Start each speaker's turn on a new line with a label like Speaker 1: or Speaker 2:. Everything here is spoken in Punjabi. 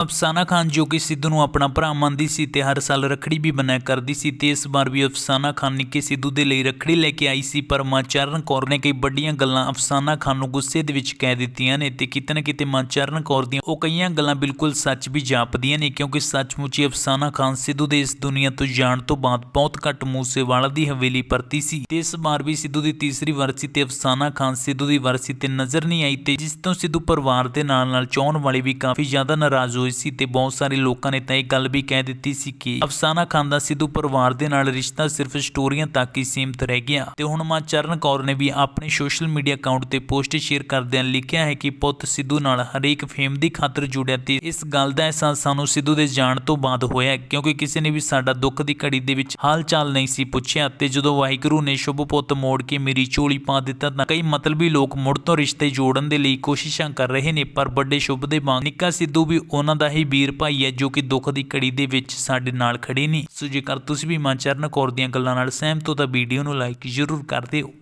Speaker 1: ਅਫਸਾਨਾ ਖਾਨ ਜੋ ਕਿ ਸਿੱਧੂ ਨੂੰ ਆਪਣਾ ਭਰਾ ਮੰਨਦੀ ਸੀ ਤੇ ਹਰ ਸਾਲ ਰੱਖੜੀ ਵੀ ਬਣਾਇਆ ਕਰਦੀ ਸੀ ਤੇ ਇਸ ਵਾਰ ਵੀ ਅਫਸਾਨਾ ਖਾਨ ਨਿੱਕੇ ਸਿੱਧੂ ਦੇ ਲਈ ਰੱਖੜੀ ਲੈ ਕੇ ਆਈ ਸੀ, ਪਰ ਮਾਂ ਚਰਨ ਕੌਰ ਨੇ ਕਈ ਵੱਡੀਆਂ ਗੱਲਾਂ ਅਫਸਾਨਾ ਖਾਨ ਨੂੰ ਗੁੱਸੇ ਦੇ ਵਿੱਚ ਕਹਿ ਦਿੱਤੀਆਂ ਨੇ ਤੇ ਕਿਤੇ ਨਾ ਕਿਤੇ ਮਾਂ ਚਰਨ ਕੌਰ ਦੀਆਂ ਉਹ ਕਈਆਂ ਗੱਲਾਂ ਬਿਲਕੁਲ ਸੱਚ ਵੀ ਜਾਪਦੀਆਂ ਨੇ ਕਿਉਂਕਿ ਸੱਚਮੁੱਚ ਹੀ ਅਫਸਾਨਾ ਖਾਨ ਸਿੱਧੂ ਦੇ ਇਸ ਦੁਨੀਆ ਤੋਂ ਜਾਣ ਤੋਂ ਬਾਅਦ ਬਹੁਤ ਘੱਟ ਮੂਸੇਵਾਲਾ ਦੀ ਹਵੇਲੀ ਪਰਤੀ ਸੀ ਤੇ ਇਸ ਵਾਰ ਵੀ ਸਿੱਧੂ ਦੀ ਤੀਸਰੀ ਵਰਸੀ ਤੇ ਅਫਸਾਨਾ ਖਾਨ ਸਿੱਧੂ ਦੀ ਵਰਸੀ ਤੇ ਨਜ਼ਰ ਨਹੀਂ ਆਈ ਤੇ ਜਿਸ ਤੋਂ ਸਿੱਧੂ ਪਰਿਵਾਰ ਦੇ ਨਾਲ ਨਾਲ ਚਾਹਣ ਵਾਲੇ ਵੀ ਕਾਫੀ ਜ਼ਿਆਦਾ ਨਾਰਾਜ਼ ਹੋਏ ਸੀ ਤੇ ਬਹੁਤ ਸਾਰੇ ਲੋਕਾਂ ਨੇ ਤਾਂ ਇਹ ਗੱਲ ਵੀ ਕਹਿ ਦਿੱਤੀ ਸੀ ਕਿ ਅਫਸਾਨਾ ਖਾਨ ਦਾ ਸਿੱਧੂ ਪਰਿਵਾਰ ਦੇ ਨਾਲ ਰਿਸ਼ਤਾ ਸਿਰਫ ਸਟੋਰੀਆਂ ਤੱਕ ਹੀ ਸੀਮਤ ਰਹਿ ਗਿਆ। ਤੇ ਹੁਣ ਮਾਂ ਚਰਨ ਕੌਰ ਨੇ ਵੀ ਆਪਣੇ ਸੋਸ਼ਲ ਮੀਡੀਆ ਅਕਾਊਂਟ ਤੇ ਪੋਸਟ ਸ਼ੇਅਰ ਕਰਦਿਆਂ ਲਿਖਿਆ ਹੈ ਕਿ ਪੁੱਤ ਸਿੱਧੂ ਨਾਲ ਹਰੇਕ ਫੇਮ ਦੀ ਖਾਤਰ ਜੁੜਿਆ ਤੇ ਇਸ ਗੱਲ ਦਾ ਅਹਿਸਾਸ ਸਾਨੂੰ ਸਿੱਧੂ ਦੇ ਜਾਣ ਤੋਂ ਬਾਅਦ ਹੋਇਆ ਕਿਉਂਕਿ ਕਿਸੇ ਨੇ ਵੀ ਸਾਡਾ ਦੁੱਖ ਦੀ ਘੜੀ ਦੇ ਵਿੱਚ ਹਾਲ ਚਾਲ ਨਹੀਂ ਸੀ ਪੁੱਛਿਆ ਤੇ ਜਦੋਂ ਵਾਹਿਗੁਰੂ ਨੇ ਸ਼ੁਭ ਪੁੱਤ ਮੋੜ ਕੇ ਮੇਰੀ ਝੋਲੀ ਪਾ ਦਿੱਤਾ ਤਾਂ ਕਈ ਮਤਲਬੀ ਲੋਕ ਮੁੜ ਤੋਂ ਰਿਸ਼ਤੇ ਜੋੜਨ ਦੇ ਲਈ ਕੋਸ਼ਿਸ਼ਾਂ ਕਰ ਰਹੇ ਨੇ, ਪਰ ਵੱਡੇ ਸ਼ੁਭ ਦੇ ਵਾਂਗ ਨਿੱਕਾ ਸਿੱਧੂ ਵੀ ਉਹਨਾਂ ਦਾ ਹੀ ਵੀਰ ਭਾਈ ਹੈ ਜੋ ਕਿ ਦੁੱਖ ਦੀ ਘੜੀ ਦੇ ਵਿੱਚ ਸਾਡੇ ਨਾਲ ਖੜੇ ਨੇ। ਸੋ ਜੇਕਰ ਤੁਸੀਂ ਵੀ ਮਾਂ ਚਰਨ ਕੌਰ ਦੀਆਂ ਗੱਲਾਂ ਨਾਲ ਸਹਿਮਤ ਹੋ ਤਾਂ ਵੀਡੀਓ ਨੂੰ ਲਾਈਕ ਜ਼ਰੂਰ ਕਰ ਦਿਓ।